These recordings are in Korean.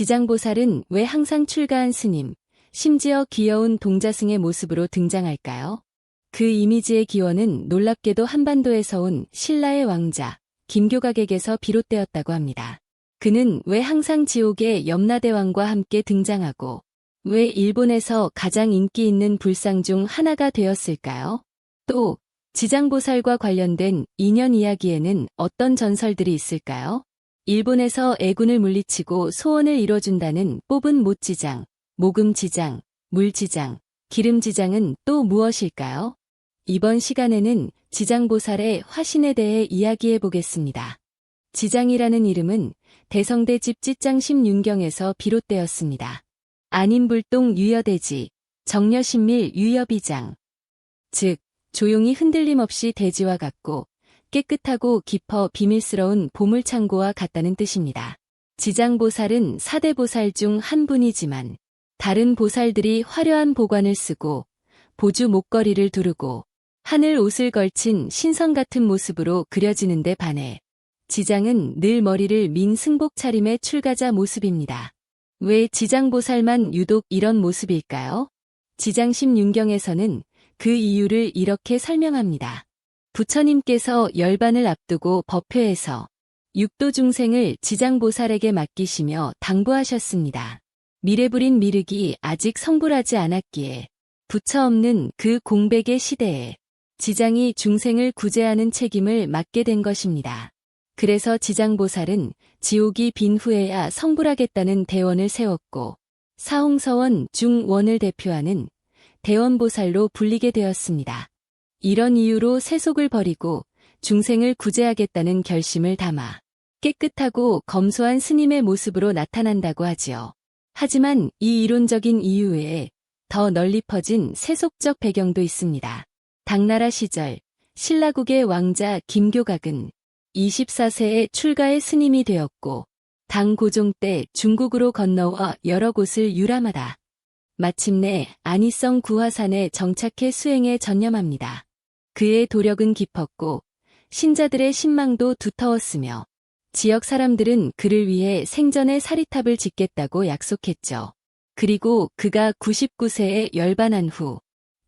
지장보살은 왜 항상 출가한 스님, 심지어 귀여운 동자승의 모습으로 등장할까요? 그 이미지의 기원은 놀랍게도 한반도에서 온 신라의 왕자, 김교각에게서 비롯되었다고 합니다. 그는 왜 항상 지옥의 염라대왕과 함께 등장하고, 왜 일본에서 가장 인기 있는 불상 중 하나가 되었을까요? 또, 지장보살과 관련된 인연 이야기에는 어떤 전설들이 있을까요? 일본에서 애군을 물리치고 소원을 이뤄준다는 뽑은 못지장, 모금지장, 물지장, 기름지장은 또 무엇일까요? 이번 시간에는 지장보살의 화신에 대해 이야기해 보겠습니다. 지장이라는 이름은 대성대 집지장 심 윤경에서 비롯되었습니다. 안인불동 유여대지, 정려신밀 유여비장. 즉, 조용히 흔들림 없이 대지와 같고 깨끗하고 깊어 비밀스러운 보물창고와 같다는 뜻입니다. 지장보살은 사대보살 중 한 분이지만 다른 보살들이 화려한 보관을 쓰고 보주 목걸이를 두르고 하늘 옷을 걸친 신선 같은 모습으로 그려지는데 반해 지장은 늘 머리를 민 승복 차림의 출가자 모습입니다. 왜 지장보살만 유독 이런 모습일까요? 지장심 윤경에서는 그 이유를 이렇게 설명합니다. 부처님께서 열반을 앞두고 법회에서 육도 중생을 지장보살에게 맡기시며 당부하셨습니다. 미래불인 미륵이 아직 성불하지 않았기에 부처 없는 그 공백의 시대에 지장이 중생을 구제하는 책임을 맡게 된 것입니다. 그래서 지장보살은 지옥이 빈 후에야 성불하겠다는 대원을 세웠고 사홍서원 중원을 대표하는 대원보살로 불리게 되었습니다. 이런 이유로 세속을 버리고 중생을 구제하겠다는 결심을 담아 깨끗하고 검소한 스님의 모습으로 나타난다고 하지요. 하지만 이 이론적인 이유 외에 더 널리 퍼진 세속적 배경도 있습니다. 당나라 시절 신라국의 왕자 김교각은 24세에 출가의 스님이 되었고 당 고종 때 중국으로 건너와 여러 곳을 유람하다. 마침내 안희성 구화산에 정착해 수행에 전념합니다. 그의 도력은 깊었고 신자들의 신망도 두터웠으며 지역 사람들은 그를 위해 생전에 사리탑을 짓겠다고 약속했죠. 그리고 그가 99세에 열반한 후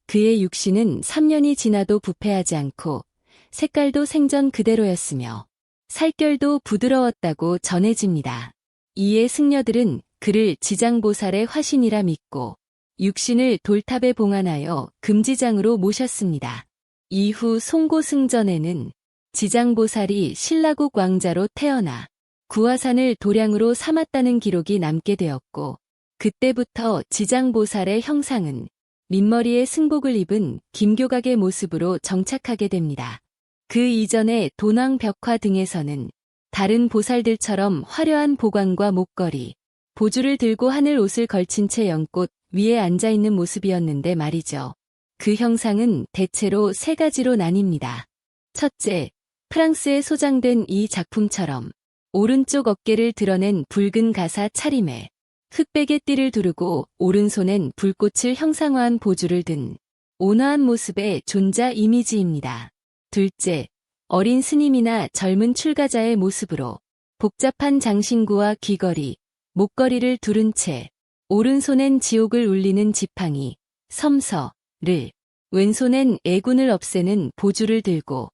그의 육신은 3년이 지나도 부패하지 않고 색깔도 생전 그대로였으며 살결도 부드러웠다고 전해집니다. 이에 승려들은 그를 지장보살의 화신이라 믿고 육신을 돌탑에 봉안하여 금지장으로 모셨습니다. 이후 송고승전에는 지장보살이 신라국 왕자로 태어나 구화산을 도량으로 삼았다는 기록이 남게 되었고 그때부터 지장보살의 형상은 민머리에 승복을 입은 김교각의 모습으로 정착하게 됩니다. 그 이전의 도낭 벽화 등에서는 다른 보살들처럼 화려한 보관과 목걸이, 보주를 들고 하늘 옷을 걸친 채 연꽃 위에 앉아있는 모습이었는데 말이죠. 그 형상은 대체로 세 가지로 나뉩니다. 첫째, 프랑스에 소장된 이 작품처럼 오른쪽 어깨를 드러낸 붉은 가사 차림에 흑백의 띠를 두르고 오른손엔 불꽃을 형상화한 보주를 든 온화한 모습의 존자 이미지입니다. 둘째, 어린 스님이나 젊은 출가자의 모습으로 복잡한 장신구와 귀걸이, 목걸이를 두른 채 오른손엔 지옥을 울리는 지팡이, 섬서 를 왼손엔 애군을 없애는 보주를 들고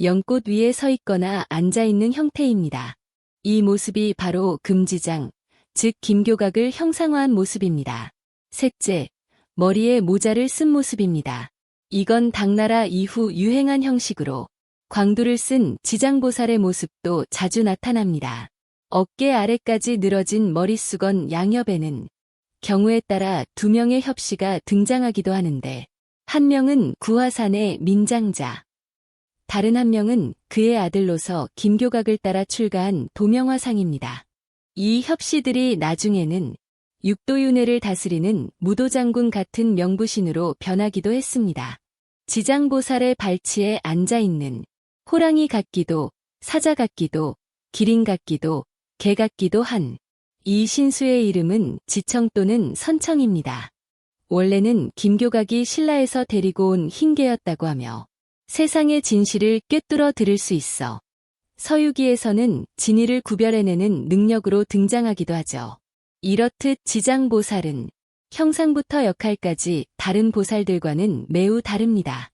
연꽃 위에 서 있거나 앉아 있는 형태입니다. 이 모습이 바로 금지장, 즉 김교각을 형상화한 모습입니다. 셋째, 머리에 모자를 쓴 모습입니다. 이건 당나라 이후 유행한 형식으로 광두를 쓴 지장보살의 모습도 자주 나타납니다. 어깨 아래까지 늘어진 머릿수건 양엽에는 경우에 따라 두 명의 협시가 등장하기도 하는데 한 명은 구화산의 민장자, 다른 한 명은 그의 아들로서 김교각을 따라 출가한 도명화상입니다. 이 협시들이 나중에는 육도윤회를 다스리는 무도장군 같은 명부신으로 변하기도 했습니다. 지장보살의 발치에 앉아있는 호랑이 같기도, 사자 같기도, 기린 같기도, 개 같기도 한 이 신수의 이름은 지청 또는 선청입니다. 원래는 김교각이 신라에서 데리고 온 흰개였다고 하며 세상의 진실을 꿰뚫어 들을 수 있어 서유기에서는 진위를 구별해내는 능력으로 등장하기도 하죠. 이렇듯 지장보살은 형상부터 역할까지 다른 보살들과는 매우 다릅니다.